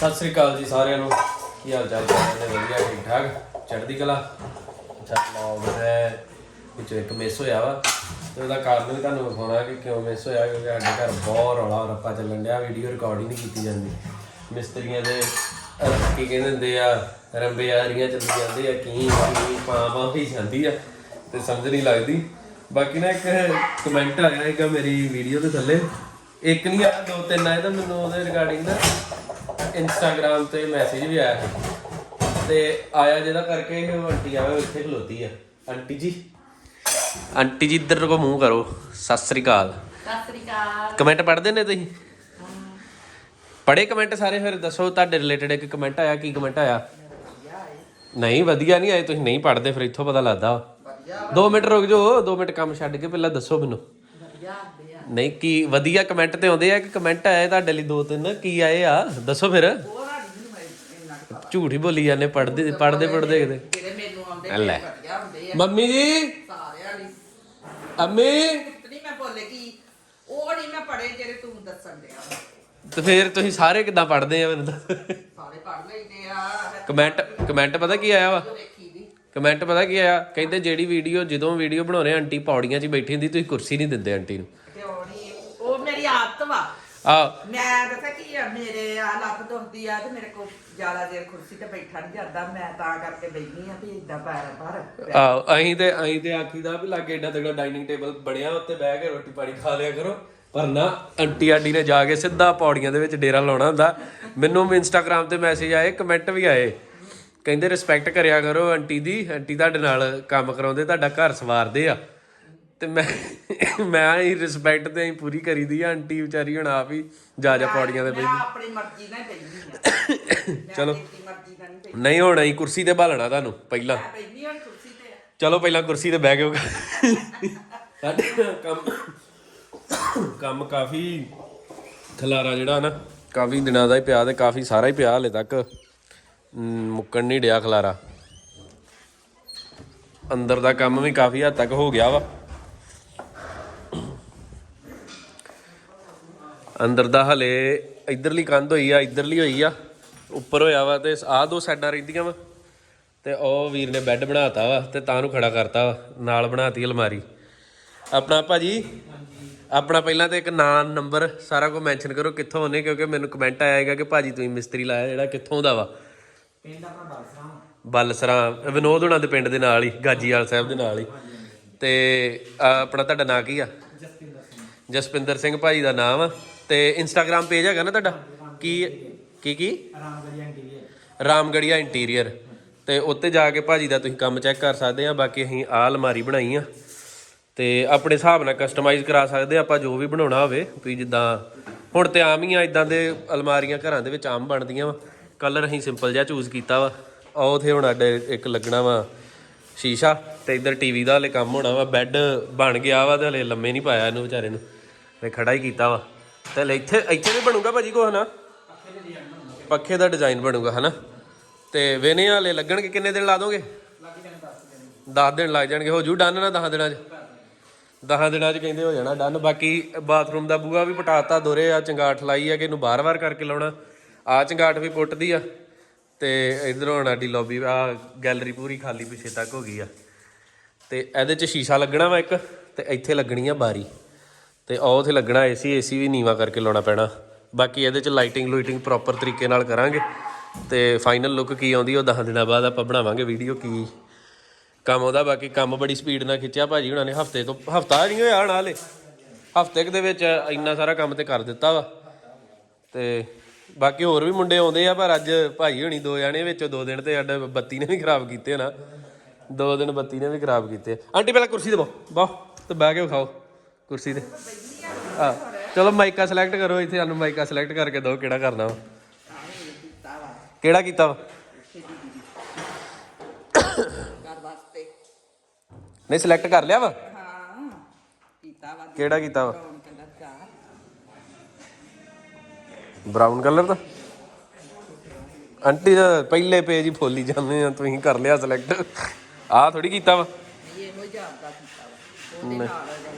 ਸਤਿ ਸ੍ਰੀ ਅਕਾਲ ਜੀ ਸਾਰਿਆਂ ਨੂੰ। ਕੀ ਹਾਲ ਚਾਲ ਸਾਰਿਆਂ ਦੇ? ਵਧੀਆ, ਠੀਕ ਠਾਕ। ਚੜ੍ਹਦੀ ਕਲਾ? ਅੱਛਾ ਲੌਗ ਹੈ ਵਿੱਚ ਇੱਕ ਮਿਸ ਹੋਇਆ ਵਾ। ਤੇ ਉਹਦਾ ਕਾਰਨ ਵੀ ਤੁਹਾਨੂੰ ਵਿਖਾਉਣਾ ਕਿ ਕਿਉਂ ਮਿਸ ਹੋਇਆ, ਕਿਉਂਕਿ ਸਾਡੇ ਘਰ ਬਹੁਤ ਰੌਲਾ ਰੱਪਾ ਚੱਲਣ ਡਿਆ ਵੀਡੀਓ ਰਿਕਾਰਡ ਨਹੀਂ ਕੀਤੀ ਜਾਂਦੀ। ਮਿਸਤਰੀਆਂ ਦੇ ਕੀ ਕਹਿੰਦੇ ਹੁੰਦੇ ਆ ਰੰਬਿਆਰੀਆਂ ਚੱਲ ਜਾਂਦੇ ਆ, ਕੀ ਕੀ, ਪਾਂ ਪਾਂ ਜਾਂਦੀ ਆ, ਤੇ ਸਮਝ ਨਹੀਂ ਲੱਗਦੀ। ਬਾਕੀ ਨਾ ਇੱਕ ਕਮੈਂਟ ਆਇਆ ਹੈਗਾ ਮੇਰੀ ਵੀਡੀਓ ਦੇ ਥੱਲੇ। ਇੱਕ ਨਹੀਂ ਆ, ਦੋ ਤਿੰਨ ਆਏ ਤਾਂ ਮੈਨੂੰ ਉਹਦੇ ਰਿਗਾਰਡਿੰਗ ਨਾ ਇੰਸਟਾਗ੍ਰam ਤੇ ਮੈਸੇਜ ਵੀ ਆਇਆ। ਤੇ ਆਇਆ ਜਿਹਦਾ ਕਰਕੇ ਇਹ ਆਂਟੀ ਆਵੇ ਇੱਥੇ ਖਲੋਤੀ ਆ। ਆਂਟੀ ਜੀ। ਆਂਟੀ ਜੀ ਇੱਧਰ ਕੋ ਮੂੰਹ ਕਰੋ। ਸਤਿ ਸ੍ਰੀ ਅਕਾਲ। ਸਤਿ ਸ੍ਰੀ ਅਕਾਲ। ਕਮੈਂਟ ਪੜ੍ਹਦੇ ਨੇ ਤੁਸੀਂ? ਪੜ੍ਹੇ ਕਮੈਂਟ ਸਾਰੇ ਫਿਰ ਦੱਸੋ ਤੁਹਾਡੇ ਰਿਲੇਟਡ ਇੱਕ ਕਮੈਂਟ ਆਇਆ ਕੀ ਕਮੈਂਟ ਆਇਆ? ਨਹੀਂ ਵਧੀਆ ਨਹੀਂ ਆਏ ਤੁਸੀਂ ਨਹੀਂ ਪੜ੍ਹਦੇ ਫਿਰ ਇੱਥੋਂ ਪਤਾ ਲੱਗਦਾ। 2 ਮਿੰਟ ਰੁਕ ਜਾਓ 2 ਮਿੰਟ ਕੰਮ ਛੱਡ ਕੇ ਪਹਿਲਾਂ ਦੱਸੋ ਮੈਨੂੰ। ਨਹੀਂ ਕੀ ਵਧੀਆ ਕਮੈਂਟ ਤੇ ਆਉਂਦੇ ਆ ਕਿ ਕਮੈਂਟ ਆਏ ਤੁਹਾਡੇ ਲਈ ਦੋ ਤਿੰਨ ਕੀ ਆਏ ਆ? ਦੱਸੋ ਫਿਰ। ਝੂਠ ਹੀ ਬੋਲੀ ਜਾਂਦੇ ਪੜਦੇ ਪੜਦੇ ਪੜਦੇ ਕਿਤੇ। ਜਿਹੜੇ ਮੈਨੂੰ ਆਉਂਦੇ ਲੈ। ਮੰਮੀ ਜੀ। ਸਾਰਿਆਂ ਲਈ ਅੰਮੀ। ਨਹੀਂ ਮੈਂ ਬੋਲੇ ਕੀ ਉਹ ਨਹੀਂ ਮੈਂ ਪੜੇ ਜਿਹੜੇ ਤੂੰ ਦੱਸਣ ਡਿਆ ਤੇ ਫਿਰ ਤੁਸੀਂ ਸਾਰੇ ਕਿੱਦਾਂ ਪੜਦੇ ਆ ਮੈਨੂੰ ਦੱਸ। ਸਾਰੇ ਪੜ ਲਈਦੇ ਆ ਕਮੈਂਟ ਕਮੈਂਟ ਪਤਾ ਕੀ ਆਇਆ ਵਾ? ਕਮੈਂਟ ਪਤਾ ਕੀ ਆਇਆ? ਕਹਿੰਦੇ ਜਿਹੜੀ ਵੀਡੀਓ ਜਦੋਂ ਵੀਡੀਓ ਬਣਾਉਣੇ ਆਂਟੀ ਪੌੜੀਆਂ 'ਚ ਬੈਠੀ ਹੁੰਦੀ ਤੁਸੀਂ ਕੁਰਸੀ ਨਹੀਂ ਦਿੰਦੇ ਆਂਟੀ ਨੂੰ ਤੇ ਉਹ ਨਹੀਂ ਉਹ ਮੇਰੀ ਆਦਤ ਵਾ। ਆ। ਮੈਂ ਦੱਸਾਂ ਕੀ ਆ ਮੇਰੇ ਆ ਲੱਤ ਦੁਖਦੀ ਆ ਤੇ ਮੇਰੇ ਕੋਲ ਜ਼ਿਆਦਾ ਦੇਰ ਕੁਰਸੀ ਤੇ ਬੈਠਾ ਨਹੀਂ ਜਾਂਦਾ। ਮੈਂ ਤਾਂ ਕਰਕੇ ਬੈਠੀ ਆ ਵੀ ਇਦਾਂ ਪੈਰ ਪਰ ਆ ਅਹੀਂ ਤੇ ਅਹੀਂ ਤੇ ਆਖੀਦਾ ਵੀ ਲਾਗੇ ਏਡਾ ਤਗੜਾ ਡਾਈਨਿੰਗ ਟੇਬਲ ਬਣਿਆ ਉੱਤੇ ਬਹਿ ਕੇ ਰੋਟੀ ਪਾਣੀ ਖਾ ਲਿਆ ਕਰੋ। ਪਰ ਨਾ ਆਂਟੀ ਆਂਟੀ ਨੇ ਜਾ ਕੇ ਸਿੱਧਾ ਪੌੜੀਆਂ ਦੇ ਵਿੱਚ ਡੇਰਾ ਲਾਉਣਾ ਹੁੰਦਾ। ਮੈਨੂੰ ਵੀ ਇੰਸਟਾਗ੍ਰam ਤੇ ਮੈਸੇਜ ਆਏ ਕਮੈਂਟ ਵੀ ਆਏ। ਕਹਿੰਦੇ ਰਿਸਪੈਕਟ ਕਰਿਆ ਕਰੋ ਆਂਟੀ ਦੀ। ਆਂਟੀ ਤੁਹਾਡੇ ਨਾਲ ਕੰਮ ਕਰਾਉਂਦੇ ਤੁਹਾਡਾ ਘਰ ਸਵਾਰਦੇ ਆ। ਤੇ ਮੈਂ ਮੈਂ ਹੀ ਰਿਸਪੈਕਟ ਤੇ ਹੀ ਪੂਰੀ ਕਰੀਦੀ ਆ ਆਂਟੀ ਵਿਚਾਰੀ ਹੁਣ ਆਪ ਹੀ ਜਾ ਜਾ ਪੌੜੀਆਂ ਦੇ ਮੈਂ ਆਪਣੀ ਮਰਜ਼ੀ ਨਾਲ ਪੈਂਦੀ ਆ। ਚਲੋ। ਆਪਣੀ ਮਰਜ਼ੀ ਨਾਲ ਨਹੀਂ ਨਹੀਂ ਹੋਣਾ ਹੀ ਕੁਰਸੀ ਤੇ ਭਾਲਣਾ ਤੁਹਾਨੂੰ ਪਹਿਲਾਂ। ਮੈਂ ਪੈਂਦੀ ਹਾਂ ਕੁਰਸੀ ਤੇ। ਚਲੋ ਪਹਿਲਾਂ ਕੁਰਸੀ ਤੇ ਬਹਿ ਕੇ ਸਾਡੇ ਕੰਮ ਕੰਮ ਕਾਫੀ ਖਲਾਰਾ ਜਿਹੜਾ ਨਾ। ਕਾਫੀ ਦਿਨਾਂ ਦਾ ਹੀ ਪਿਆ ਤੇ ਕਾਫੀ ਸਾਰਾ ਹੀ ਪਿਆ ਹਲੇ ਤੱਕ। ਅਮ, ਮੁੱਕਣ ਨਹੀਂ ਡਿਆ ਖਲਾਰਾ। ਅੰਦਰ ਦਾ ਕੰਮ ਵੀ ਕਾਫੀ ਹੱਦ ਤੱਕ ਹੋ ਗਿਆ ਵਾ। ਅੰਦਰ ਦਾ ਹਲੇ ਇਧਰਲੀ ਕੰਧ ਹੋਈ ਆ ਇਧਰਲੀ ਹੋਈ ਆ। ਉੱਪਰ ਹੋਇਆ ਵਾ ਤੇ ਆਹ ਦੋ ਸਾਈਡਾਂ ਰਹਿੰਦੀਆਂ ਵਾ। ਤੇ ਉਹ ਵੀਰ ਨੇ ਬੈੱਡ ਬਣਾਤਾ ਵਾ ਤੇ ਤਾਂ ਨੂੰ ਖੜਾ ਕਰਤਾ ਵਾ ਨਾਲ ਬਣਾਤੀ ਅਲਮਾਰੀ। ਆਪਣਾ ਭਾਜੀ ਆਪਣਾ ਪਹਿਲਾਂ ਤੇ ਇੱਕ ਨਾਂ ਨੰਬਰ ਸਾਰਾ ਕੁਝ ਮੈਂਸ਼ਨ ਕਰੋ ਕਿੱਥੋਂ ਉਹਨੇ ਕਿਉਂਕਿ ਮੈਨੂੰ ਕਮੈਂਟ ਆਇਆ ਹੈਗਾ ਕਿ ਭਾਜੀ ਤੁਸੀਂ ਮਿਸਤਰੀ ਲਾਇਆ ਜਿਹੜਾ ਕਿੱਥੋਂ ਦਾ ਵਾ। ਪਿੰਡ ਆਪਣਾ ਬਲਸਰਾਮ। ਬਲਸਰਾ ਵਿਨੋਦ ਹੁਣਾਂ ਦੇ ਪਿੰਡ ਦੇ ਨਾਲ ਹੀ ਗਾਜੀਵਾਲ ਸਾਹਿਬ ਦੇ ਨਾਲ ਹੀ। ਤੇ ਆਪਣਾ ਤੁਹਾਡਾ ਨਾਂ ਕੀ ਆ? ਜਸਪਿੰਦਰ ਸਿੰਘ। ਭਾਜੀ ਦਾ ਨਾਮ ਆ ਤੇ ਇੰਸਟਾਗ੍ਰam ਪੇਜ ਹੈਗਾ ਨਾ ਤੁਹਾਡਾ? ਕੀ ਕੀ ਕੀ? ਰਾਮਗੜੀਆ ਇੰਟੀਰੀਅਰ ਤੇ ਉੱਤੇ ਜਾ ਕੇ ਭਾਜੀ ਦਾ ਤੁਸੀਂ ਕੰਮ ਚੈੱਕ ਕਰ ਸਕਦੇ ਆ ਬਾਕੀ ਅਸੀਂ ਆਹ ਅਲਮਾਰੀ ਬਣਾਈ ਆ। ਤੇ ਆਪਣੇ ਹਿਸਾਬ ਨਾਲ ਕਸਟਮਾਈਜ਼ ਕਰਾ ਸਕਦੇ ਆ ਆਪਾਂ ਜੋ ਵੀ ਬਣਾਉਣਾ ਹੋਵੇ ਵੀ ਜਿੱਦਾਂ ਹੁਣ ਤੇ ਆਮ ਹੀ ਆ ਇਦਾਂ ਦੇ ਅਲਮਾਰੀਆਂ ਘਰਾਂ ਦੇ ਵਿੱਚ ਆਮ ਬਣਦੀਆਂ ਵਾ। ਕਲਰ ਅਸੀਂ ਸਿੰਪਲ ਜਿਹਾ ਚੂਜ਼ ਕੀਤਾ ਵਾ। ਉਹ ਉਥੇ ਹੁਣ ਸਾਡੇ ਇੱਕ ਲੱਗਣਾ ਵਾ ਸ਼ੀਸ਼ਾ ਤੇ ਇੱਧਰ ਟੀਵੀ ਦਾ ਹਲੇ ਕੰਮ ਹੋਣਾ ਵਾ। ਬੈੱਡ ਬਣ ਗਿਆ ਵਾ ਤੇ ਹਲੇ ਲੰਮੇ ਨਹੀਂ ਪਾਇਆ ਇਹਨੂੰ ਵਿਚਾਰੇ ਨੂੰ। ਤੇ ਖੜਾ ਹੀ ਕੀਤਾ ਵਾ। ਤੇ ਹਲੇ ਇੱਥੇ ਇੱਥੇ ਵੀ ਬਣੂਗਾ ਭਾਜੀ ਕੋਹ ਨਾ? ਪੱਖੇ ਦਾ ਡਿਜ਼ਾਈਨ ਬਣੂਗਾ, ਹਨਾ? ਤੇ ਵੇਨੇ ਵਾਲੇ ਲੱਗਣਗੇ, ਕਿੰਨੇ ਦਿਨ ਲਾ ਦੋਗੇ? 10 ਦਿਨ ਲੱਗ ਜਾਣਗੇ, ਹੋ ਜੂ ਡਨ ਨਾ 10 ਦਿਨਾਂ 'ਚ? 10 ਦਿਨਾਂ 'ਚ ਕਹਿੰਦੇ ਹੋ ਜਾਣਾ ਡਨ, ਬਾਕੀ ਬਾਥਰੂਮ ਦਾ ਬੂਆ ਵੀ ਪਟਾਤਾ, ਦੋਰੇ ਆ, ਚੰਗਾਠ ਲਾਈ ਆ ਕਿ ਇਹਨੂੰ ਬਾਰ-ਬਾਰ ਕਰਕੇ ਲਾਉਣਾ? ਆ ਚੰਗਾਠ ਵੀ ਪੁੱਟਦੀ ਆ, ਤੇ ਇਧਰੋਂ ਹੁਣ ਸਾਡੀ ਲੌਬੀ ਆ ਗੈਲਰੀ ਪੂਰੀ ਖਾਲੀ ਪਿੱਛੇ ਤੱਕ ਹੋ ਗਈ ਆ। ਤੇ ਇਹਦੇ 'ਚ ਸ਼ੀਸ਼ਾ ਲੱਗਣਾ ਵਾ ਇੱਕ, ਤੇ ਇੱਥੇ ਲੱਗਣੀ ਆ ਬਾਰੀ। ਤੇ ਉਹ ਉਥੇ ਲੱਗਣਾ ਏਸੀ ਏਸੀ ਵੀ ਨੀਵਾ ਕਰਕੇ ਲਾਉਣਾ ਪੈਣਾ। ਬਾਕੀ ਇਹਦੇ 'ਚ ਲਾਈਟਿੰਗ ਲੂਇਟਿੰਗ ਪ੍ਰੋਪਰ ਤਰੀਕੇ ਨਾਲ ਕਰਾਂਗੇ। ਤੇ ਫਾਈਨਲ ਲੁੱਕ ਕੀ ਆਉਂਦੀ, ਉਹ 10 ਦਿਨਾਂ ਬਾਅਦ ਆਪਾਂ ਬਣਾਵਾਂਗੇ ਵੀਡੀਓ ਕੀ ਕੰਮ ਉਹਦਾ। ਬਾਕੀ ਕੰਮ ਬੜੀ ਸਪੀਡ ਨਾਲ ਖਿੱਚਿਆ ਭਾਜੀ ਹੁਣਾਂ ਨੇ। ਹਫ਼ਤੇ ਤੋਂ, ਹਫਤਾ ਨਹੀਂ ਹੋਇਆ ਹਣ ਹਾਲੇ। ਹਫ਼ਤੇ ਕੁ ਦੇ ਵਿੱਚ ਇੰਨਾ ਸਾਰਾ ਕੰਮ ਤੇ ਕਰ ਦਿੱਤਾ ਵਾ। ਤੇ ਬਾਕੀ ਹੋਰ ਵੀ ਮੁੰਡੇ ਆਉਂਦੇ ਆ, ਪਰ ਅੱਜ ਭਾਈ ਹੋਣੀ ਦੋ ਜਾਣੇ ਵਿੱਚੋਂ, ਦੋ ਦਿਨ ਤੇ ਸਾਡਾ ਬੱਤੀ ਨੇ ਵੀ ਖਰਾਬ ਕੀਤੇ ਨਾ। ਦੋ ਦਿਨ ਬੱਤੀ ਨੇ ਵੀ ਖਰਾਬ ਕੀਤੇ। ਆਂਟੀ, ਪਹਿਲਾਂ ਕੁਰਸੀ ਤੇ ਬਹੁ ਬਹੁ ਤੇ ਬਹਿ ਕੇ ਖਾਓ ਕੁਰਸੀ ਤੇ। ਆ ਚਲੋ ਮਾਈਕਾ ਸਿਲੈਕਟ ਕਰੋ ਇੱਥੇ ਸਾਨੂੰ ਮਾਈਕਾ ਸਿਲੈਕਟ ਕਰਕੇ ਦਿਓ ਕਿਹੜਾ ਕਰਨਾ ਵਾ। ਕਿਹੜਾ ਕੀਤਾ ਵਾ? ਘਰ ਵਾਸਤੇ ਨਹੀਂ ਸਿਲੈਕਟ ਕਰ ਲਿਆ ਵਾ? ਹਾਂ ਕੀਤਾ ਵਾ ਕਿਹੜਾ ਕੀਤਾ ਵਾ? ਬਰਾਊਨ ਕਲਰ ਦਾ? ਬਰਾਊਨ ਕਲਰ ਦਾ ਆਂਟੀ ਦਾ ਪਹਿਲੇ ਪੇਜ ਹੀ ਫੋਲੀ ਜਾਂਦੇ ਆ ਤੁਸੀਂ ਕਰ ਲਿਆ ਸਿਲੈਕਟ ਆ ਥੋੜੀ ਕੀਤਾ ਵਾ। ਇਹ ਇਹੋ ਜਿਹਾ ਆਪਦਾ ਕੀਤਾ ਵਾ। ਉਹਦੇ ਨਾਲ ਇਹਦਾ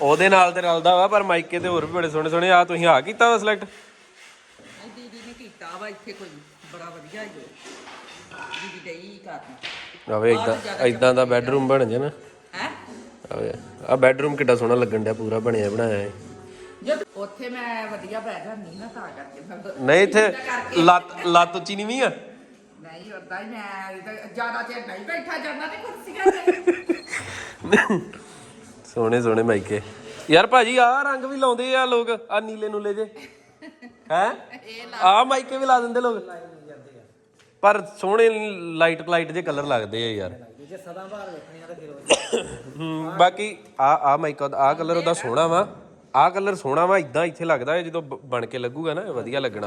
ਉਹਦੇ ਨਾਲ ਤੇ ਰਲਦਾ ਵਾ ਪਰ ਮਾਈਕੇ ਤੇ ਹੋਰ ਵੀ ਬੜੇ ਸੋਹਣੇ ਸੋਹਣੇ ਆ ਤੁਸੀਂ ਆ ਕੀਤਾ ਵਾ ਸਿਲੈਕਟ ਦੀਦੀ ਨੇ ਕੀਤਾ ਵਾ ਇੱਥੇ ਕੋਈ ਬੜਾ ਵਧੀਆ ਹੀ ਦੀਦੀ ਡਈ ਕਰਨ ਆਵੇ ਇਦਾਂ ਇਦਾਂ ਦਾ ਬੈੱਡਰੂਮ ਬਣ ਜੇ ਨਾ। ਹੈ? ਆਵੇ ਆ ਬੈੱਡਰੂਮ ਕਿੱਡਾ ਸੋਹਣਾ ਲੱਗਣ ਡਿਆ ਪੂਰਾ ਬਣਿਆ ਬਣਾਇਆ ਹੈ ਜਦ ਉੱਥੇ ਮੈਂ ਵਧੀਆ ਬਹਿ ਜਾਂਦੀ ਨਾ ਤਾਂ ਕਰਕੇ ਨਹੀਂ ਇੱਥੇ ਲੱਤ ਲੱਤ ਉੱਚੀ ਨਹੀਂ ਵੀ ਆ? ਨਹੀਂ ਉਦਾਂ ਹੀ ਮੈਂ ਜ਼ਿਆਦਾ ਚਿਰ ਨਹੀਂ ਬੈਠਾ ਜਾਂਦਾ ਤੇ ਕੁਰਸੀਆਂ ਤੇ। ਸੋਹਣੇ ਸੋਹਣੇ ਮਾਈਕੇ ਯਾਰ ਭਾਜੀ, ਆਹ ਰੰਗ ਵੀ ਲਾਉਂਦੇ ਆ ਲੋਕ ਆ ਨੀਲੇ ਨੂਲੇ ਜੇ। ਹੈ? ਆ ਮਾਈਕੇ ਵੀ ਲਾ ਦਿੰਦੇ ਲੋਕ। ਪਰ ਸੋਹਣੇ ਲਾਈਟ ਲਾਈਟ ਜੇ ਕਲਰ ਲੱਗਦੇ ਆ ਯਾਰ। ਜੇ ਸਦਾ ਬਾਹਰ ਵੇਖਣੀ ਤਾਂ ਫਿਰ ਬਾਕੀ ਆ ਆ ਮਾਈਕ ਆ ਕਲਰ ਉਹਦਾ ਸੋਹਣਾ ਵਾ। ਆ ਕਲਰ ਸੋਹਣਾ ਵਾ ਇਦਾਂ ਇੱਥੇ ਲੱਗਦਾ ਹੈ ਜਦੋਂ ਬ- ਬਣ ਕੇ ਲੱਗੂਗਾ ਨਾ, ਵਧੀਆ ਲੱਗਣਾ।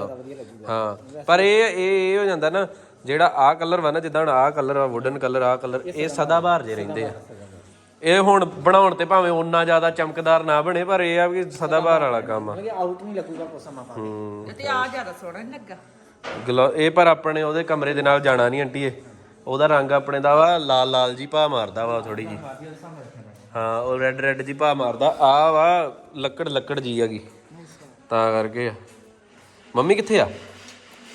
ਹਾਂ, ਪਰ ਇਹ ਇਹ ਇਹ ਹੋ ਜਾਂਦਾ ਨਾ, ਜਿਹੜਾ ਆ ਕਲਰ ਵਾ ਨਾ, ਜਿੱਦਾਂ ਆ ਕਲਰ ਆ ਵੁਡਨ ਕਲਰ ਆ ਕਲਰ ਇਹ ਸਦਾ ਬਹਾਰ ਜੇ ਰਹਿੰਦੇ ਆ। ਇਹ ਹੁਣ ਬਣਾਉਣ ਤੇ ਭਾਵੇਂ ਓਨਾ ਜ਼ਿਆਦਾ ਚਮਕਦਾਰ ਨਾ ਬਣੇ ਪਰ ਇਹ ਆ ਕਿ ਸਦਾ ਬਹਾਰ ਵਾਲਾ ਕੰਮ ਆ। ਕਿ ਆਊਟ ਨਹੀਂ ਲੱਗੂਗਾ ਕੋ ਸਮਾਂ ਪਾ ਤੇ ਆ ਜ਼ਿਆਦਾ ਸੋਹਣਾ ਨਹੀਂ ਲੱਗਾ। ਗਲੋ ਇਹ ਪਰ ਆਪਣੇ ਉਹਦੇ ਕਮਰੇ ਦੇ ਨਾਲ ਜਾਣਾ ਨਹੀਂ ਆਂਟੀ ਇਹ। ਉਹਦਾ ਰੰਗ ਆਪਣੇ ਦਾ ਵਾ ਲਾਲ ਲਾਲ ਜੀ ਭਾ ਮਾਰਦਾ ਵਾ ਥੋੜੀ ਜੀ ਹਾਂ ਉਹ ਰੈੱਡ ਰੈੱਡ ਜੀ ਭਾ ਮਾਰਦਾ। ਆ ਵਾ ਲੱਕੜ ਲੱਕੜ ਜੀ ਹੈਗੀ। ਤਾਂ ਕਰਕੇ ਆ। ਮੰਮੀ ਕਿੱਥੇ ਆ?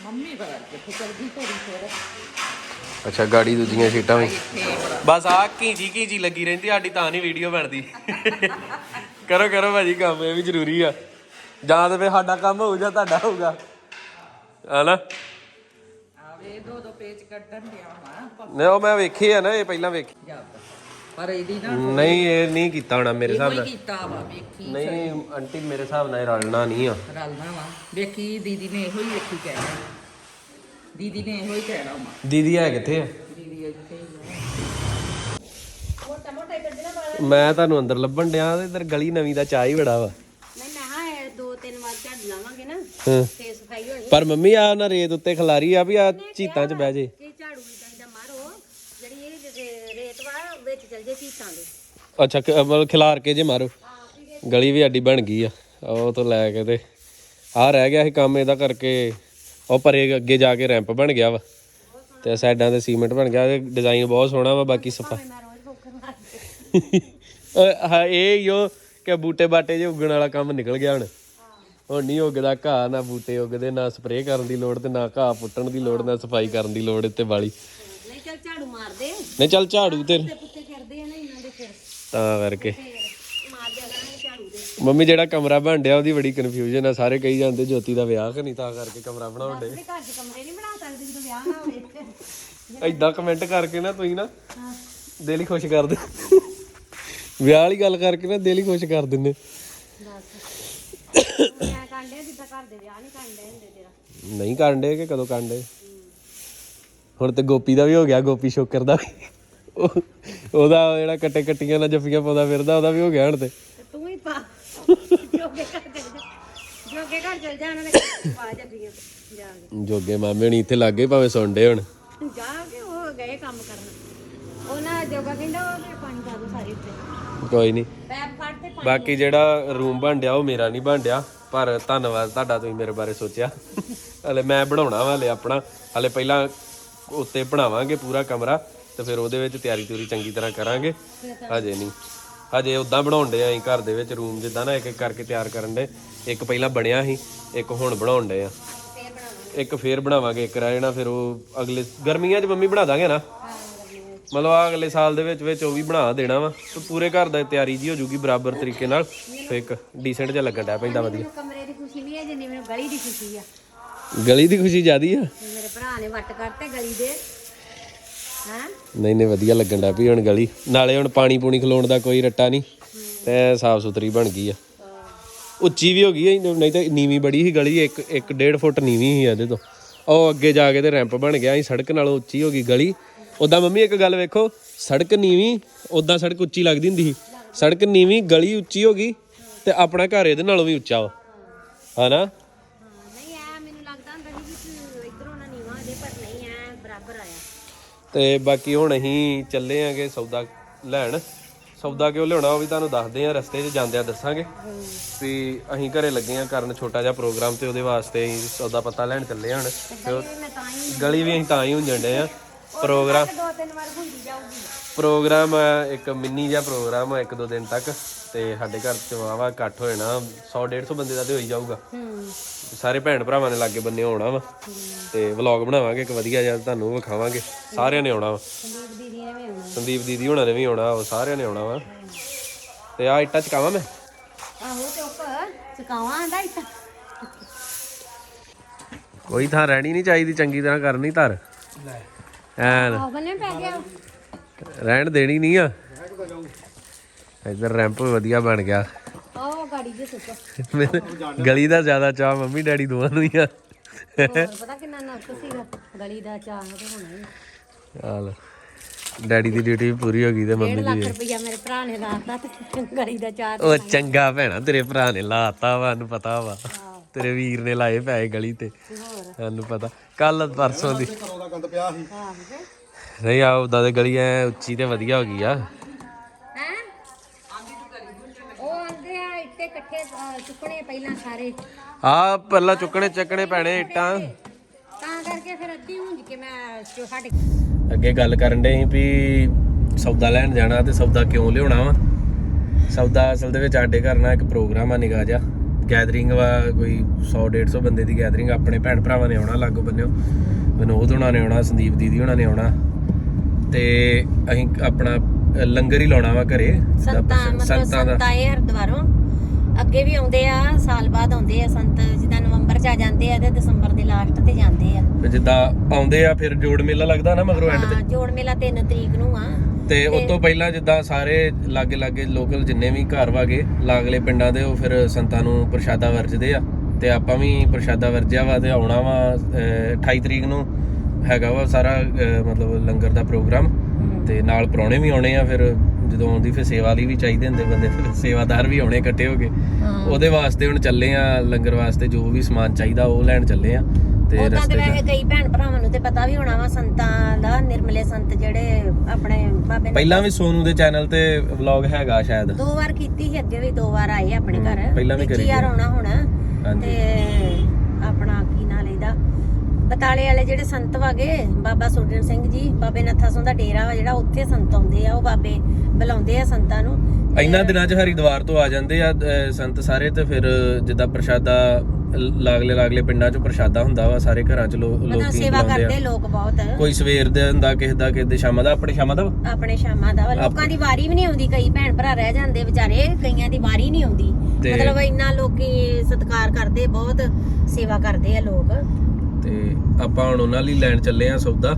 ਮੰਮੀ ਬੜਾ ਕਿੱਥੇ ਚਲ ਗਈ ਤੇਰੀ ਫੇਰ। ਅੱਛਾ ਗਾੜੀ ਦੂਜੀਆਂ ਸੀਟਾਂ ਵੀ। ਬਸ ਆ ਕੀਜੀ ਕੀਜੀ ਲੱਗੀ ਰਹਿੰਦੀ ਸਾਡੀ ਤਾਂ ਨਹੀਂ ਵੀਡੀਓ ਬਣਦੀ। ਕਰੋ ਕਰੋ ਭਾਜੀ ਕੰਮ ਇਹ ਵੀ ਜ਼ਰੂਰੀ ਆ। ਜਾਂ ਤਾਂ ਫੇ ਸਾਡਾ ਕੰਮ ਹੋਊ ਜਾਂ ਤੁਹਾਡਾ ਹੋਊਗਾ। ਹਨਾ ਆਵੇ ਦੋ ਦੋ ਪੇਜ ਕੱਢਣ ਦਿਆ ਵਾ। ਨਹੀਂ ਉਹ ਮੈਂ ਵੇਖੇ ਆ ਨਾ ਇਹ ਪਹਿਲਾਂ ਵੇਖੇ ਜਾਂਦਾ ਪਰ ਇਹਦੀ ਨਾ ਨਹੀਂ ਇਹ ਨਹੀਂ ਕੀਤਾ ਹੋਣਾ ਮੇਰੇ ਹਿਸਾਬ ਨਾਲ। ਕੀਤਾ ਵਾ ਵੇਖੀ ਨਹੀਂ ਆਂਟੀ ਮੇਰੇ ਹਿਸਾਬ ਨਾਲ ਰਲਣਾ ਨਹੀਂ ਆ। ਰਲਣਾ ਵਾ। ਵੇਖੀ ਦੀਦੀ ਨੇ ਇਹੋ ਹੀ ਵੇਖੀ ਕਹਿਣਾ। ਦੀਦੀ ਨੇ ਇਹੋ ਹੀ ਕਹਿਣਾ ਵਾ। ਦੀਦੀ ਹੈ ਕਿੱਥੇ ਆ? ਦੀਦੀ ਇੱਥੇ ਹੀ ਆ। ਮੈਂ ਤੁਹਾਨੂੰ ਅੰਦਰ ਲੱਭਣ ਡਿਆ ਤੇ ਇਧਰ ਗਲੀ ਨਵੀਂ ਦਾ ਚਾਹ ਹੀ ਬੜਾ ਵਾ। ਨਹੀਂ ਮੈਂ ਹਾਂ ਇਹ ਦੋ ਤਿੰਨ ਵਾਰ ਝਾੜ ਲਾਵਾਂਗੇ ਨਾ ਹਾਂ। ਤੇ ਸਫ਼ਾਈ ਹੋਣੀ। ਪਰ ਮੰਮੀ ਆ ਨਾ ਰੇਤ ਉੱਤੇ ਖਲਾਰੀ ਆ ਵੀ ਆ ਚੀਤਾਂ 'ਚ ਬਹਿ ਜੇ। ਇਹ ਝਾੜੂ ਇਦਾਂ ਇਦਾਂ ਮਾਰੋ ਜਿਹੜੀ ਇਹ ਰੇ- ਰੇਤ ਵਾ ਵਿੱਚ ਚਲ ਜੇ ਚੀਤਾਂ ਦੇ। ਅੱਛਾ ਕ- ਮਤਲਬ ਖਿਲਾਰ ਕੇ ਜੇ ਮਾਰੋ। ਗਲੀ ਵੀ ਸਾਡੀ ਬਣ ਗਈ ਆ ਉਹ ਤੋਂ ਲੈ ਕੇ ਤੇ ਆ ਰਹਿ ਗਿਆ ਸੀ ਕੰਮ ਇਹਦਾ ਕਰਕੇ। ਉਹ ਪਰੇ ਅੱਗੇ ਜਾ ਕੇ ਰੈਂਪ ਬਣ ਗਿਆ ਵਾ। ਤੇ ਸਾਈਡਾਂ ਤੇ ਸੀਮੈਂਟ ਬਣ ਗਿਆ। ਤੇ ਡਿਜ਼ਾਈਨ ਬਹੁਤ ਸੋਹਣਾ ਵਾ ਬਾਕੀ ਸਫਾ ਹਾਂ ਇਹ ਯੋ ਕਿ ਬੂਟੇ ਬਾਟੇ ਜੇ ਉੱਗਣ ਵਾਲਾ ਕੰਮ ਨਿਕਲ ਗਿਆ ਹੁਣ। ਹੁਣ ਨਹੀਂ ਉੱਗਦਾ ਘਾਹ ਨਾ ਬੂਟੇ ਉੱਗਦੇ ਨਾ ਸਪਰੇਅ ਕਰਨ ਦੀ ਲੋੜ ਤੇ ਨਾ ਘਾਹ ਪੁੱਟਣ ਦੀ ਲੋੜ ਨਾ ਸਫ਼ਾਈ ਕਰਨ ਦੀ ਲੋੜ ਇੱਥੇ ਵਾਲੀ। ਨਹੀਂ ਚਲ ਝਾੜੂ ਮਾਰਦੇ। ਨਹੀਂ ਚੱਲ ਝਾੜੂ ਤੇ ਤਾਂ ਕਰਕੇ ਫੇਰ ਮਾਰ ਦਿਆ ਕਰਾਂਗੇ ਝਾੜੂ ਦੇ ਮੰਮੀ ਜਿਹੜਾ ਕਮਰਾ ਬਣ ਡਿਆ ਉਹਦੀ ਬੜੀ ਕਨਫਿਊਜ਼ਨ ਆ। ਸਾਰੇ ਕਹੀ ਜਾਂਦੇ ਜੋਤੀ ਦਾ ਵਿਆਹ ਕਿ ਨਹੀਂ ਤਾਂ ਕਰਕੇ ਕਮਰਾ ਬਣਾਉਣ ਡੇ ਘਰ 'ਚ ਕਮਰੇ ਨਹੀਂ ਬਣਾ ਸਕਦੇ ਜਦੋਂ ਵਿਆਹ ਨਾ ਹੋਵੇ ਐਦਾਂ ਕਮੈਂਟ ਕਰਕੇ ਨਾ ਤੁਸੀਂ ਨਾ ਦਿਲ ਹੀ ਖੁਸ਼ ਕਰ ਦੇ ਵਿਆਹ ਵਾਲੀ ਗੱਲ ਕਰਕੇ ਨਾ ਦਿਲ ਹੀ ਖੁਸ਼ ਕਰ ਦਿੰਦੇ। ਮੈਂ ਕਾਂਡੇ ਜਿੱਦਾਂ ਘਰ ਦੇ ਵਿਆਹ ਨਹੀਂ ਕਾਂਡੇ ਹੁੰਦੇ ਤੇਰਾ। ਨਹੀਂ ਕਰਨ ਡੇ ਕਿ ਕਦੋਂ ਕਰਨ ਡੇ ਹੁਣ ਤੇ ਗੋਪੀ ਦਾ ਵੀ ਹੋ ਗਿਆ ਗੋਪੀ ਸ਼ੋਕਰ ਦਾ ਵੀ। ਉਹ- ਉਹਦਾ ਜਿਹੜਾ ਕੱਟੇ ਕੱਟੀਆਂ ਨਾਲ ਜੱਫੀਆਂ ਪਾਉਂਦਾ ਫਿਰਦਾ ਉਹਦਾ ਵੀ ਹੋ ਗਿਆ ਹੁਣ ਤੇ ਤੇ ਤੂੰ ਹੀ ਪਾ ਜੋਗੇ ਘਰ ਚਲ ਜਾ ਜੋਗੇ ਘਰ ਚਲ ਜਾ ਉਹਨਾਂ ਨੇ ਪਾ ਜੱਫੀਆਂ ਜਾ ਕੇ ਜੋਗੇ ਮਾਮੇ ਹਣੀ ਇੱਥੇ ਲੱਗੇ ਭਾਵੇਂ ਸੁਣਦੇ ਹੁਣ। ਜਾ ਕੇ ਉਹ ਗਏ ਕੰਮ ਕਰਨ। ਉਹਨਾਂ ਜੋਗਾ ਕਹਿੰਦਾ ਉਹ ਤੇ ਪਾਣੀ ਪਾ ਦੋ ਸਾਰੇ ਉੱਤੇ। ਕੋਈ ਨਹੀਂ ਪੈਪ ਫੜ ਤੇ ਪਾਣੀ। ਬਾਕੀ ਜਿਹੜਾ ਰੂਮ ਬਣ ਡਿਆ ਉਹ ਮੇਰਾ ਨਹੀਂ ਬਣ ਡਿਆ ਪਰ ਧੰਨਵਾਦ ਤੁਹਾਡਾ ਤੁਸੀਂ ਮੇਰੇ ਬਾਰੇ ਸੋਚਿਆ। ਹਲੇ ਮੈਂ ਬਣਾਉਣਾ ਵਾ ਹਲੇ ਆਪਣਾ ਹਲੇ ਪਹਿਲਾਂ ਉੱਤੇ ਬਣਾਵਾਂਗੇ ਪੂਰਾ ਕਮਰਾ ਤੇ ਫਿਰ ਉਹਦੇ ਵਿੱਚ ਤਿਆਰੀ ਤਿਉਰੀ ਚੰਗੀ ਤਰ੍ਹਾਂ ਕਰਾਂਗੇ। ਹਜੇ ਨਹੀਂ ਹਜੇ ਉਦਾਂ ਬਣਾਉਣ ਡੇ ਆਂ ਘਰ ਦੇ ਵਿੱਚ ਰੂਮ ਜਿੱਦਾਂ ਨਾ ਇੱਕ ਇੱਕ ਕਰਕੇ ਤਿਆਰ ਕਰਨ ਦੇ ਇੱਕ ਪਹਿਲਾਂ ਬਣਿਆ ਸੀ ਇੱਕ ਹੁਣ ਬਣਾਉਣ ਡੇ ਆ। ਇੱਕ ਫੇਰ ਬਣਾਵਾਂਗੇ ਇੱਕ ਰਹਿ ਜਾਣਾ ਫਿਰ ਉਹ ਅਗਲੇ ਗਰਮੀਆਂ 'ਚ ਮੰਮੀ ਬਣਾ ਦਾਂਗੇ ਨਾ। ਮਤਲਬ ਆ ਅਗਲੇ ਸਾਲ ਦੇ ਵਿੱਚ ਵਿੱਚ ਉਹ ਵੀ ਬਣਾ ਦੇਣਾ ਵਾ। ਤੇ ਪੂਰੇ ਘਰ ਦਾ ਤਿਆਰੀ ਜੀ ਹੋ ਜੂਗੀ ਬਰਾਬਰ ਤਰੀਕੇ ਨਾਲ ਤੇ ਇੱਕ ਡੀਸੈਂਟ ਜਿਹਾ ਲੱਗਣ ਡਿਆ ਪੈਂਦਾ ਵਧੀਆ। ਮੈਨੂੰ ਕਮਰੇ ਦੀ ਖੁਸ਼ੀ ਨਹੀਂ ਹੈ ਜਿੰਨੀ ਮੈਨੂੰ ਗਲੀ ਦੀ ਖੁਸ਼ੀ ਆ। ਗਲੀ ਦੀ ਖੁਸ਼ੀ ਜ਼ਿਆਦੀ ਆ? ਮੇਰੇ ਭਰਾ ਨੇ ਵੱਟ ਕਰਤੇ ਗਲੀ ਦੇ। ਹਾਂ ਨਹੀਂ ਨਹੀਂ, ਵਧੀਆ ਲੱਗਣ ਡਿਆ ਵੀ ਹੁਣ ਗਲੀ। ਨਾਲੇ ਹੁਣ ਪਾਣੀ ਪੂਣੀ ਖਲੋਣ ਦਾ ਕੋਈ ਰੱਟਾ ਨਹੀਂ, ਤੇ ਸਾਫ਼ ਸੁਥਰੀ ਬਣ ਗਈ ਆ। ਉੱਚੀ ਵੀ ਹੋ ਗਈ ਹੈ ਨਹੀਂ ਤਾਂ ਨੀਵੀਂ ਬੜੀ ਸੀ ਗਲੀ, ਇੱਕ ਇੱਕ ਡੇਢ ਫੁੱਟ ਨੀਵੀਂ ਸੀ ਇਹਦੇ ਤੋਂ। ਉਹ ਅੱਗੇ ਜਾ ਕੇ ਤੇ ਰੈਂਪ ਬਣ ਗਿਆ ਸੀ, ਸੜਕ ਨਾਲੋਂ ਉੱਚੀ ਹੋ ਗਈ ਗਲੀ। ਉਦਾਂ ਮੰਮੀ, ਇੱਕ ਗੱਲ ਵੇਖੋ, ਸੜਕ ਨੀਵੀਂ ਉਦਾਂ ਸੜਕ ਉੱਚੀ ਲੱਗਦੀ ਹੁੰਦੀ ਸੀ। ਸੜਕ ਨੀਵੀਂ, ਗਲੀ ਉੱਚੀ ਹੋ ਗਈ, ਤੇ ਆਪਣਾ ਘਰ ਇਹਦੇ ਨਾਲੋਂ ਵੀ ਉੱਚਾ ਵਾ। ਹਨਾ ਨਹੀਂ ਆ ਮੈਨੂੰ ਲੱਗਦਾ ਹੁੰਦਾ ਸੀ ਕਿ ਇਧਰੋਂ ਨਾ ਨੀਵਾ ਦੇ ਪਰ ਨਹੀਂ ਆ ਬਰਾਬਰ ਆਇਆ ਤੇ ਬਾਕੀ ਹੁਣ ਅਸੀਂ ਚੱਲੇ ਆਂਗੇ ਸੌਦਾ ਲੈਣ। ਸੌਦਾ ਕਿਉਂ ਲਿਆਉਣਾ ਉਹ ਵੀ ਤੁਹਾਨੂੰ ਦੱਸਦੇ ਆਂ ਰਸਤੇ 'ਚ ਜਾਂਦਿਆਂ ਦੱਸਾਂਗੇ। ਵੀ ਅਸੀਂ ਘਰੇ ਲੱਗੇ ਆਂ ਕਰਨ ਛੋਟਾ ਜਿਹਾ ਪ੍ਰੋਗਰਾਮ ਤੇ ਉਹਦੇ ਵਾਸਤੇ ਅਸੀਂ ਸੌਦਾ ਪੱਤਾ ਲੈਣ ਚੱਲੇ ਆਂ ਹੁਣ। ਤੇ ਉਹ- ਗਲੀ ਵੀ ਅਸੀਂ ਤਾਂ ਹੀ ਹੁੰਜਣ ਡੇ ਆ। ਪ੍ਰੋਗਰਾਮ ਦੋ ਤਿੰਨ ਵਾਰ ਹੁੰਦੀ ਜਾਊਗੀ। ਪ੍ਰੋਗਰਾਮ ਆ, ਇੱਕ ਮਿੰਨੀ ਜਿਹਾ ਪ੍ਰੋਗਰਾਮ ਆ ਇੱਕ ਦੋ ਦਿਨ ਤੱਕ। ਤੇ ਸਾਡੇ ਘਰ ਚ ਵਾਵਾ ਇਕੱਠ ਹੋ ਜਾਣਾ 100 150 ਬੰਦੇ ਦਾ ਤੇ ਹੋ ਹੀ ਜਾਊਗਾ। ਹੂੰ। ਸਾਰੇ ਭੈਣ ਭਰਾਵਾਂ ਨੇ ਲਾਗੇ ਬੰਨੇ ਆਉਣਾ ਵਾ ਤੇ ਵਲੌਗ ਬਣਾਵਾਂਗੇ ਇੱਕ ਵਧੀਆ ਜਿਹਾ ਤੁਹਾਨੂੰ ਵਿਖਾਵਾਂਗੇ। ਸਾਰਿਆਂ ਨੇ ਆਉਣਾ ਵਾ। ਸੰਦੀਪ ਦੀਦੀ ਨੇ ਵੀ ਆਉਣਾ। ਸੰਦੀਪ ਦੀਦੀ ਹੁਣਾਂ ਨੇ ਵੀ ਆਉਣਾ ਉਹ ਸਾਰਿਆਂ ਨੇ ਆਉਣਾ ਵਾ। ਤੇ ਆ ਇੱਟਾਂ ਚਕਾਵਾਂ ਮੈਂ? ਆਹੋ ਚੁੱਪ ਚਕਾਵਾਂ ਆਂਦਾ ਇੱਥੇ ਕੋਈ ਥਾਂ ਰਹਿਣੀ ਨਹੀਂ ਚਾਹੀਦੀ ਚੰਗੀ ਤਰ੍ਹਾਂ ਕਰਨੀ ਧਰ। ਐਨ। ਆਹ ਬੰਨੇ ਪੈ ਗਿਆ। ਰਹਿਣ ਦੇਣੀ ਨਹੀਂ ਆ। ਇੱਧਰ ਰੈਂਪ ਵਧੀਆ ਬਣ ਗਿਆ। ਗਾੜੀ ਸੁੱਕ ਗਲੀ ਦਾ ਜ਼ਿਆਦਾ ਚਾਹ ਮੰਮੀ ਡੈਡੀ ਦੋਵਾਂ ਨੂੰ ਹੀ ਆ। ਹੋਰ ਪਤਾ ਕਿੰਨਾ ਨਰਕ ਸੀਗਾ? ਗਲੀ ਦਾ ਚਾਹ ਤੇ ਹੋਣਾ ਹੀ ਹਾਲ ਡੈਡੀ ਦੀ ਡਿਊਟੀ ਵੀ ਪੂਰੀ ਹੋ ਗਈ ਤੇ ਮੰਮੀ 1.5 ਲੱਖ ਦੀ ਰੁਪਇਆ ਮੇਰੇ ਭਰਾ ਨੇ ਲਾਤਾ ਤੇ ਗਲੀ ਦਾ ਚਾਹ ਉਹ ਚੰਗਾ ਭੈਣਾ ਤੇਰੇ ਭਰਾ ਨੇ ਲਾਤਾ ਵਾ ਨੂੰ ਪਤਾ ਵਾ। ਤੇਰੇ ਵੀਰ ਨੇ ਲਾਏ ਪੈਸੇ ਗਲੀ ਤੇ। ਹੋਰ? ਸਾਨੂੰ ਪਤਾ। ਕੱਲ ਪਰਸੋਂ ਦੀ। ਆਹ ਨਹੀਂ ਆ ਉਦਾਂ ਦੇ ਗਲੀ ਐ ਉੱਚੀ ਤੇ ਵਧੀਆ ਹੋ ਗਈ ਆ ਹੈਂ ਉਹ ਆਂਦੇ ਆ ਇੱਟੇ ਇਕੱਠੇ ਅਹ, ਚੁੱਕਣੇ ਪਹਿਲਾਂ ਸਾਰੇ। ਆ ਪਹਿਲਾਂ ਚੁੱਕਣੇ ਚੱਕਣੇ ਪੈਣੇ ਇੱਟਾਂ। ਤਾਂ ਕਰਕੇ ਫਿਰ ਅੱਧੀ ਹੁੰਜ ਕੇ ਮੈਂ ਹਟ ਅੱਗੇ ਗੱਲ ਕਰਨ ਦੇ ਸੀ ਵੀ ਸੌਦਾ ਲੈਣ ਜਾਣਾ ਤੇ ਸੌਦਾ ਕਿਉਂ ਲਿਆਉਣਾ ਵਾ? ਸੌਦਾ ਅਸਲ ਦੇ ਵਿੱਚ ਸਾਡੇ ਘਰ ਨਾਲ ਇੱਕ ਪ੍ਰੋਗਰਾਮ ਆ ਨਿਗਾਹ ਜਿਹਾ। ਗੈਦਰਿੰਗ ਵਾ ਕੋਈ 100 150 ਬੰਦੇ ਦੀ ਗੈਦਰਿੰਗ ਆਪਣੇ ਭੈਣ ਭਰਾਵਾਂ ਨੇ ਆਉਣਾ ਲਾਗੋ ਬੰਨਿਓ। ਵਿਨੋਦ ਹੋਣਾ ਨੇ ਆਉਣਾ ਸੰਦੀਪ ਦੀਦੀ ਹੋਣਾ ਨੇ ਆਉਣਾ। ਤੇ ਅਸੀਂ ਆਪਣਾ ਲੰਗਰ ਹੀ ਲਾਉਣਾ ਵਾ ਘਰੇ। ਸੰਤਾਂ ਮਤਲਬ ਸੰਤਾਂ ਦਾ ਅੱਗੇ ਵੀ ਆਉਂਦੇ ਆ ਸਾਲ ਬਾਅਦ ਆਉਂਦੇ ਆ ਸੰਤ ਜਿੱਦਾਂ ਨਵੰਬਰ ਚ ਆ ਜਾਂਦੇ ਆ ਤੇ ਦਸੰਬਰ ਦੇ ਲਾਸਟ ਤੇ ਜਾਂਦੇ ਆ। ਤੇ ਜਿੱਦਾਂ ਆਉਂਦੇ ਆ ਫਿਰ ਜੋੜ ਮੇਲਾ ਲੱਗਦਾ ਨਾ ਮਗਰੋਂ ਐਂਡ ਤੇ? ਹਾਂ ਜੋੜ ਮੇਲਾ 3 ਤਰੀਕ ਨੂੰ ਆ। ਤੇ ਉਸ ਤੋਂ ਪਹਿਲਾਂ ਜਿੱਦਾਂ ਸਾਰੇ ਲਾਗੇ ਲਾਗੇ ਲੋਕਲ ਜਿੰਨੇ ਵੀ ਘਰ ਵਾਗੇ ਲਾਗਲੇ ਪਿੰਡਾਂ ਦੇ ਉਹ ਫਿਰ ਸੰਤਾਂ ਨੂੰ ਪ੍ਰਸ਼ਾਦਾ ਵਰਜਦੇ ਆ। ਤੇ ਆਪਾਂ ਵੀ ਪ੍ਰਸ਼ਾਦਾ ਵਰਜਿਆ ਵਾ ਤੇ ਆਉਣਾ ਵਾ ਅਹ, 28 ਤਰੀਕ ਨੂੰ ਹੈਗਾ ਵਾ ਸਾਰਾ ਅਹ, ਮਤਲਬ ਲੰਗਰ ਦਾ ਪ੍ਰੋਗਰਾਮ। ਤੇ ਨਾਲ ਪ੍ਰਾਹੁਣੇ ਵੀ ਆਉਣੇ ਆ ਫਿਰ ਜਦੋਂ ਆਉਂਦੀ ਫਿਰ ਸੇਵਾ ਲਈ ਵੀ ਚਾਹੀਦੇ ਹੁੰਦੇ ਬੰਦੇ ਫਿਰ ਸੇਵਾਦਾਰ ਵੀ ਆਉਣੇ ਇਕੱਠੇ ਹੋ ਕੇ। ਉਹਦੇ ਵਾਸਤੇ ਹੁਣ ਚੱਲੇ ਆ ਲੰਗਰ ਵਾਸਤੇ ਜੋ ਵੀ ਸਮਾਨ ਚਾਹੀਦਾ ਉਹ ਲੈਣ ਚੱਲੇ ਆ। ਤੇ ਉਦਾਂ ਤੇ ਰਸਤੇ 'ਚ ਵੈਸੇ ਕਈ ਭੈਣ ਭਰਾਵਾਂ ਨੂੰ ਤੇ ਪਤਾ ਵੀ ਹੋਣਾ ਵਾ ਸੰਤਾਂ ਦਾ ਨਿਰਮਲੇ ਸੰਤ ਜਿਹੜੇ ਆਪਣੇ ਬਾਬੇ ਨੇ ਪਹਿਲਾਂ ਵੀ ਸੋਨੂ ਦੇ ਚੈਨਲ ਤੇ ਵਲੌਗ ਹੈਗਾ ਸ਼ਾਇਦ। ਦੋ ਵਾਰ ਕੀਤੀ ਸੀ ਅੱਗੇ ਵੀ ਦੋ ਵਾਰ ਆਏ ਆਪਣੇ ਘਰ। ਪਹਿਲਾਂ ਵੀ ਤੀਜੀ ਕਰੀ ਵਾਰ ਆਉਣਾ ਹੁਣ। ਹਾਂਜੀ। ਤੇ ਬਤਾਲੇ ਵਾਲੇ ਜਿਹੜੇ ਸੰਤ ਵਾਗੇ ਬਾਬਾ ਸੁਰਜਨ ਸਿੰਘ ਜੀ ਬਾਬੇ ਨੱਥਾ ਸਿੰਘ ਦਾ ਡੇਰਾ ਵਾ ਜਿਹੜਾ ਉੱਥੇ ਸੰਤ ਆਉਂਦੇ ਆ ਉਹ ਬਾਬੇ ਬੁਲਾਉਂਦੇ ਆ ਸੰਤਾਂ ਨੂੰ ਇੰਨਾ ਦਿਨਾਂ 'ਚ ਹਰਿਦੁਆਰ ਤੋਂ ਆ ਜਾਂਦੇ ਆ ਸੰਤ ਸਾਰੇ ਤੇ ਫਿਰ ਜਿੱਦਾਂ ਪ੍ਰਸ਼ਾਦਾ ਲਾਗਲੇ ਲਾਗਲੇ ਪਿੰਡਾਂ 'ਚ ਪ੍ਰਸ਼ਾਦਾ ਹੁੰਦਾ ਵਾ ਸਾਰੇ ਘਰਾਂ 'ਚ ਲੋ- ਮਤਲਬ ਲੋਕੀ ਸੇਵਾ ਕਰਦੇ ਲੋਕ ਬਹੁਤ ਕੋਈ ਸਵੇਰ ਦੇ ਹੁੰਦਾ ਕਿਸੇ ਦਾ ਕਿਸੇ ਦੇ ਸ਼ਾਮਾਂ ਦਾ ਆਪਣੇ ਸ਼ਾਮਾਂ ਦਾ। ਆਪਣੇ ਸ਼ਾਮਾਂ ਦਾ। ਲੋਕਾਂ ਦੀ ਵਾਰੀ ਵੀ ਨਹੀਂ ਆਉਂਦੀ ਕਈ ਭੈਣ ਭਰਾ ਰਹਿ ਜਾਂਦੇ ਵਿਚਾਰੇ ਕਈਆਂ ਦੀ ਵਾਰੀ ਨਹੀਂ ਆਉਂਦੀ ਮਤਲਬ ਇੰਨਾ ਲੋਕੀ ਸਤਿਕਾਰ ਕਰਦੇ ਬਹੁਤ ਸੇਵਾ ਕਰਦੇ ਆ ਲੋਕ ਤੇ ਆਪਾਂ ਹੁਣ ਉਹਨਾਂ ਲਈ ਲੈਣ ਚੱਲੇ ਆ ਸੌਦਾ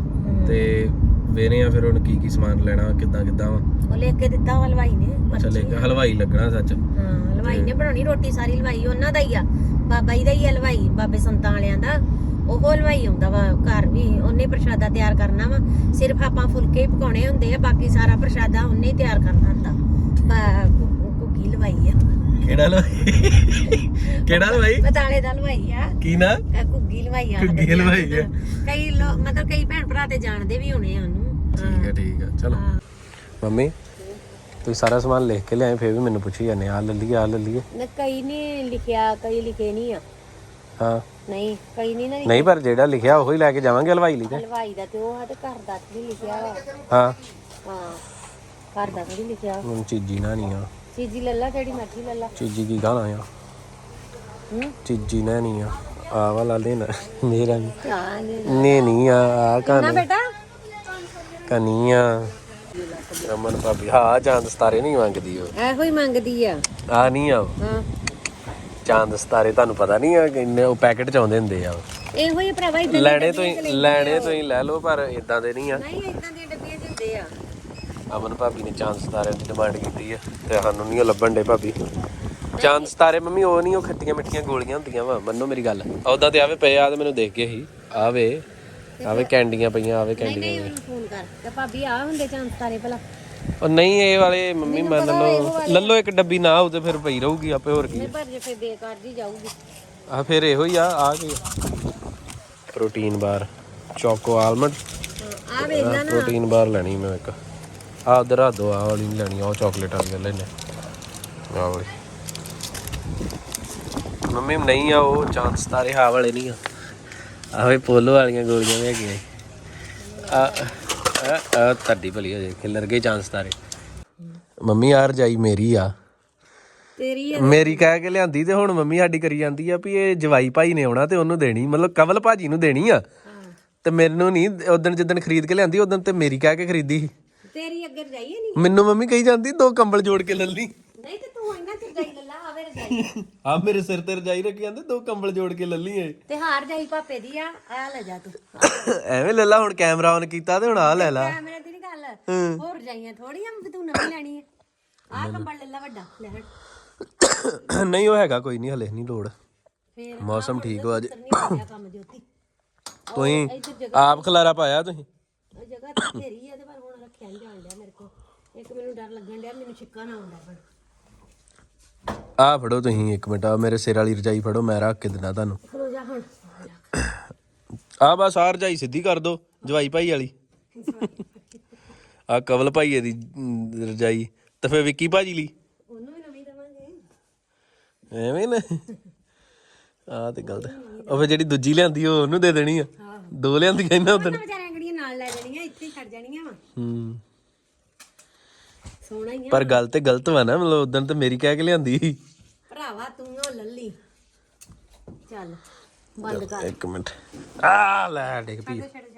ਤੇ ਵੇਨੇ ਆ ਫਿਰ ਹੁਣ ਕੀ ਕੀ ਸਮਾਨ ਲੈਣਾ ਕਿੱਦਾਂ ਕਿੱਦਾਂ ਵਾ। ਉਹ ਲਿਖ ਕੇ ਦਿੱਤਾ ਵਾ ਹਲਵਾਈ ਨੇ ਚੱਲੇ ਹਲਵਾਈ ਲੱਗਣਾ ਸੱਚ। ਹਾਂ ਹਲਵਾਈ ਨੇ ਬਣਾਉਣੀ ਰੋਟੀ ਸਾਰੀ ਹਲਵਾਈ ਉਹਨਾਂ ਦਾ ਹੀ ਆ। ਬਾਬਾ ਜੀ ਦਾ ਹੀ ਆ ਹਲਵਾਈ ਬਾਬੇ ਸੰਤਾਂ ਵਾਲਿਆਂ ਦਾ। ਉਹ ਹਲਵਾਈ ਆਉਂਦਾ ਵਾ ਘਰ ਵੀ ਉਹਨੇ ਪ੍ਰਸ਼ਾਦਾ ਤਿਆਰ ਕਰਨਾ ਵਾ। ਸਿਰਫ ਆਪਾਂ ਫੁਲਕੇ ਹੀ ਪਕਾਉਣੇ ਹੁੰਦੇ ਆ ਬਾਕੀ ਸਾਰਾ ਪ੍ਰਸ਼ਾਦਾ ਉਹਨੇ ਹੀ ਤਿਆਰ ਕਰਨਾ ਹੁੰਦਾ। ਬਾ- ਘੁੱਗੀ ਹਲਵਾਈ ਆ। ਕਿਹੜਾ ਹਲਵਾਈ ਕਿਹੜਾ ਹਲਵਾਈ ਬਤਾਲੇ ਦਾ ਹਲਵਾਈ ਆ। ਕੀ ਨਾ? ਘੁੱਗੀ ਹਲਵਾਈ ਆ। ਘੁੱਗੀ ਹਲਵਾਈ ਆ। ਕਈ ਲੋ- ਮਤਲਬ ਕਈ ਭੈਣ ਭਰਾ ਤੇ ਜਾਣਦੇ ਵੀ ਹੋਣੇ ਆ ਉਹਨੂੰ। ਠੀਕ ਹੈ ਠੀਕ ਹੈ ਚਲੋ। ਹਾਂ। ਮੰਮੀ ਤੁਸੀਂ ਸਾਰਾ ਸਮਾਨ ਲਿਖ ਕੇ ਲਿਆਏ ਫਿਰ ਵੀ ਮੈਨੂੰ ਪੁੱਛੀ ਜਾਂਦੇ ਆ ਲੈ ਲਈਏ ਆ ਲੈ ਲਈਏ। ਨਾ ਕਈ ਨਹੀਂ ਲਿਖਿਆ ਕਈ ਲਿਖੇ ਨਹੀਂ ਆ। ਹਾਂ। ਨਹੀਂ ਕਈ ਨਹੀਂ ਨਾ ਨਹੀਂ ਪਰ ਜਿਹੜਾ ਲਿਖਿਆ ਉਹੀ ਲੈ ਕੇ ਜਾਵਾਂਗੇ ਹਲਵਾਈ ਲਈ ਤੇ। ਹਲਵਾਈ ਦਾ ਤੇ ਉਹ ਆ ਤੇ ਘਰ ਦਾ ਵੀ ਲਿਖਿਆ। ਹਾਂ। ਹਾਂ ਘਰ ਦਾ ਵੀ ਲਿਖਿਆ। ਮੈਨੂੰ ਚੀਜੀ ਨਾ ਨਹੀਂ ਆ। ਚੀਜ਼ੀ ਲੱਲਾ ਜਿਹੜੀ ਮਰਜ਼ੀ ਲੱਲਾ ਚੀਜੀ ਕੀ ਗਾਣਾ ਆ? ਹੂੰ? ਚੀਜੀ ਨਾ ਨਹੀਂ ਆ ਆ ਵਾਲਾ ਲੈਣਾ। ਮੇਰਾ ਨਹੀਂ ਹਾਂ ਨੇ ਨੇ ਨਹੀਂ ਆ ਆ ਨਾ ਕਾਨੇ ਬੇਟਾ? ਕਨੀਆ ਰਮਨ ਭਾਬੀ ਹਾਂ ਚਾਂਦ ਸਤਾਰੇ ਨਹੀਂ ਮੰਗਦੀ ਉਹ। ਇਹੋ ਹੀ ਮੰਗਦੀ ਆ। ਆ ਨਹੀਂ ਆ ਹਾਂ। ਚਾਂਦ ਸਤਾਰੇ ਤੁਹਾਨੂੰ ਪਤਾ ਨਹੀਂ ਆ ਕਿੰਨੇ ਉਹ ਪੈਕੇਟ ਚ ਆਉਂਦੇ ਹੁੰਦੇ ਆ ਇਹੋ ਹੀ ਭਰਾਵਾ ਇਦਾਂ ਲੈਣੇ ਤੋਂ ਹੀ ਲੈਣੇ ਤੋਂ ਹੀ ਲੈ ਲਓ ਪਰ ਇਦਾਂ ਦੇ ਨਹੀਂ ਆ। ਨਹੀਂ ਇਦਾਂ ਦੀਆਂ ਅਮਨ ਭਾਬੀ ਨੇ ਚਾਂਦ ਸਤਾਰੇ ਦੀ ਡਿਮਾਂਡ ਕੀਤੀ ਹੈ ਤੇ ਸਾਨੂੰ ਨਹੀਂ ਲੱਭਣ ਦੇ ਭਾਬੀ। ਚਾਂਦ ਸਤਾਰੇ ਮੰਮੀ ਉਹ ਨਹੀਂ ਉਹ ਖੱਟੀਆਂ ਮਿੱਠੀਆਂ ਗੋਲੀਆਂ ਹੁੰਦੀਆਂ ਵਾ ਮੰਨੋ ਮੇਰੀ ਗੱਲ। ਉਹਦਾ ਤੇ ਆਵੇ ਪਏ ਆ ਤੇ ਮੈਨੂੰ ਦੇਖ ਕੇ ਹੀ ਆਵੇ ਆਵੇ ਕੈਂਡੀਆਂ ਪਈਆਂ ਆਵੇ ਕੈਂਡੀਆਂ ਨਹੀਂ ਉਹਨੂੰ ਫੋਨ ਕਰ ਤੇ ਭਾਬੀ ਆ ਹੁੰਦੇ ਚਾਂਸ ਤਾਰੇ ਭਲਾ। ਉਹ ਨਹੀਂ ਇਹ ਵਾਲੇ ਮੰਮੀ ਮੰਨ ਲਓ ਲੱਲੋ ਇੱਕ ਡੱਬੀ ਨਾ ਹੋਊ ਤੇ ਫਿਰ ਪਈ ਰਹੂਗੀ ਆਪੇ ਹੋਰ ਕੀ। ਨਹੀਂ ਪਰ ਜੇ ਫੇਰ ਬੇਕਾਰ ਜੀ ਜਾਊਗੀ। ਆ ਫਿਰ ਇਹੋ ਹੀ ਆ ਆ ਕੀ ਪ੍ਰੋਟੀਨ ਬਾਰ ਚੋਕੋ ਆਲਮੰਡ। ਆ ਵੇਖ ਲੈ ਨਾ। ਪ੍ਰੋਟੀਨ ਬਾਰ ਲੈਣੀ ਮੈਂ ਇੱਕ। ਆ ਉਧਰ ਆ ਦੋ ਆ ਵਾਲੀ ਨੀ ਲੈਣੀ ਉਹ ਚਾਕਲੇਟ ਵਾਲੀ ਲੈ ਲੈਣੇ ਆ ਵਾਲੀ। ਮੰਮੀ ਨਹੀਂ ਆ ਉਹ ਚਾਂਸ ਤਾਰੇ ਹਾਂ ਵਾਲੇ ਨਹੀਂ ਆ। ਆਵੇ ਪੋਲੋ ਵਾਲੀਆਂ ਗੋਲੀਆਂ ਵੀ ਹੈਗੀਆਂ ਆ ਆ ਆ ਤੁਹਾਡੀ ਭਲੀ ਹੋ ਜੇ ਖਿਲਰ ਗਏ ਚਾਂਸ ਤਾਰੇ ਮੰਮੀ ਯਾਰ ਜਾਈ ਮੇਰੀ ਆ। ਤੇਰੀ ਮੇਰੀ ਕਹਿ ਕੇ ਲਿਆਂਦੀ ਤੇ ਹੁਣ ਮੰਮੀ ਸਾਡੀ ਕਰੀ ਜਾਂਦੀ ਆ ਵੀ ਇਹ ਜਵਾਈ ਭਾਈ ਨੇ ਆਉਣਾ ਤੇ ਉਹਨੂੰ ਦੇਣੀ ਮਤਲਬ ਕਵਲ ਭਾਜੀ ਨੂੰ ਦੇਣੀ ਆ। ਤੇ ਮੈਨੂੰ ਨਹੀਂ ਉਦੋਂ ਜਿੱਦਣ ਖਰੀਦ ਕੇ ਲਿਆਂਦੀ ਉਦੋਂ ਤੇ ਮੇਰੀ ਕਹਿ ਕੇ ਖਰੀਦੀ ਸੀ। ਤੇਰੀ ਅੱਗੇ ਜਾਈਏ ਨਹੀਂ ਮੈਨੂੰ ਮੰਮੀ ਕਹੀ ਜਾਂਦੀ ਦੋ ਕੰਬਲ ਜੋੜ ਕੇ ਲੈ ਲਈ। ਨਹੀਂ ਤੇ ਤੂੰ ਇਹਨਾਂ ਚ ਜਾਈ ਲੱਲਾ ਆਵੇ ਰਜਾਈ ਆ। ਮੇਰੇ ਸਿਰ ਤੇ ਰਜਾਈ ਰੱਖੀ ਜਾਂਦੇ ਦੋ ਕੰਬਲ ਜੋੜ ਕੇ ਲੈ ਲਈਏ ਤੇ ਹਾਰ ਜਾਈ ਪਾਪੇ ਦੀ ਆ ਆ ਲੈ ਜਾ ਤੂੰ। ਐਵੇਂ ਲੈ ਲਾ ਹੁਣ ਕੈਮਰਾ ਔਨ ਕੀਤਾ ਤੇ ਹੁਣ ਆ ਲੈ ਲਾ। ਕੈਮਰੇ ਦੀ ਨਹੀਂ ਗੱਲ ਹੋਰ ਜਾਈਆਂ ਥੋੜੀਆਂ ਵੀ ਤੂੰ ਨਵੀਂ ਲੈਣੀ ਹੈ ਆ ਕੰਬਲ ਲੈ ਲੈ ਵੱਡਾ ਲੈ ਹਟ। ਨਹੀਂ ਉਹ ਹੈਗਾ ਕੋਈ ਨਹੀਂ ਹਲੇ ਨਹੀਂ ਲੋੜ। ਮੌਸਮ ਠੀਕ ਹੋ ਅੱਜ। ਤੁਸੀਂ ਆਪ ਖਲਾਰਾ ਪਾਇਆ ਤੁਸੀਂ? ਜਗ੍ਹਾ ਤੇ ਤੇਰੀ ਆ ਤੇ ਪਰ ਹੁਣ ਰੱਖਿਆ ਨਹੀਂ ਜਾਣ ਡਿਆ ਮੇਰੇ ਕੋਲ। ਇੱਕ ਮੈਨੂੰ ਡਰ ਲੱਗਣ ਡਿਆ ਮੈਨੂੰ ਛਿੱਕਾ ਨਾ ਆਉਂਦਾ ਬਣ ਆ ਫੜੋ ਤੁਸੀਂ ਇੱਕ ਮਿੰਟ ਆ ਮੇਰੇ ਸਿਰ ਵਾਲੀ ਰਜਾਈ ਫੜੋ ਮੈਂ ਰੱਖ ਕੇ ਦਿਨਾ ਤੁਹਾਨੂੰ। ਖਲੋ ਜਾ ਹੁਣ। ਆ ਬਸ ਆ ਰਜਾਈ ਸਿੱਧੀ ਕਰ ਦੋ ਜਵਾਈ ਭਾਈ ਵਾਲੀ। ਆ ਕਵਲ ਭਾਈਏ ਦੀ ਅਮ, ਰਜਾਈ। ਤੇ ਫੇ ਵਿੱਕੀ ਭਾਜੀ ਲਈ। ਉਹਨੂੰ ਵੀ ਨਵੀਂ ਦਵਾਂਗੇ। ਐਵੇਂ ਨਾ। ਆ ਤੇ ਗਲਤ। ਉਹ ਫੇ ਜਿਹੜੀ ਦੂਜੀ ਲਿਆਂਦੀ ਉਹ ਉਹਨੂੰ ਦੇ ਦੇਣੀ ਆ। ਦੋ ਲਿਆਂਦੀਆਂ ਇਹਨਾਂ ਉਦੋਂ ਵਿਚਾਰਿਆਂ ਜਾਣੀਆਂ ਇੱਥੇ ਹੀ ਛੱਡ ਜਾਣੀਆਂ ਵਾ। ਹੂੰ। ਸੋਹਣਾ ਹੀ ਆ। ਪਰ ਗੱਲ ਤੇ ਗਲਤ ਵਾ ਨਾ ਮਤਲਬ ਉਦੋਂ ਤੇ ਮੇਰੀ ਕਹਿ ਕੇ ਲਿਆਂਦੀ ਸੀ। ਭਰਾਵਾ ਤੂੰ ਉਹ ਲੱਲੀ। ਚੱਲ ਬੰਦ ਕਰ। ਇੱਕ ਮਿੰਟ। ਆ ਲੈ ਡਿੱਗ ਪਈ। ਛੱਡ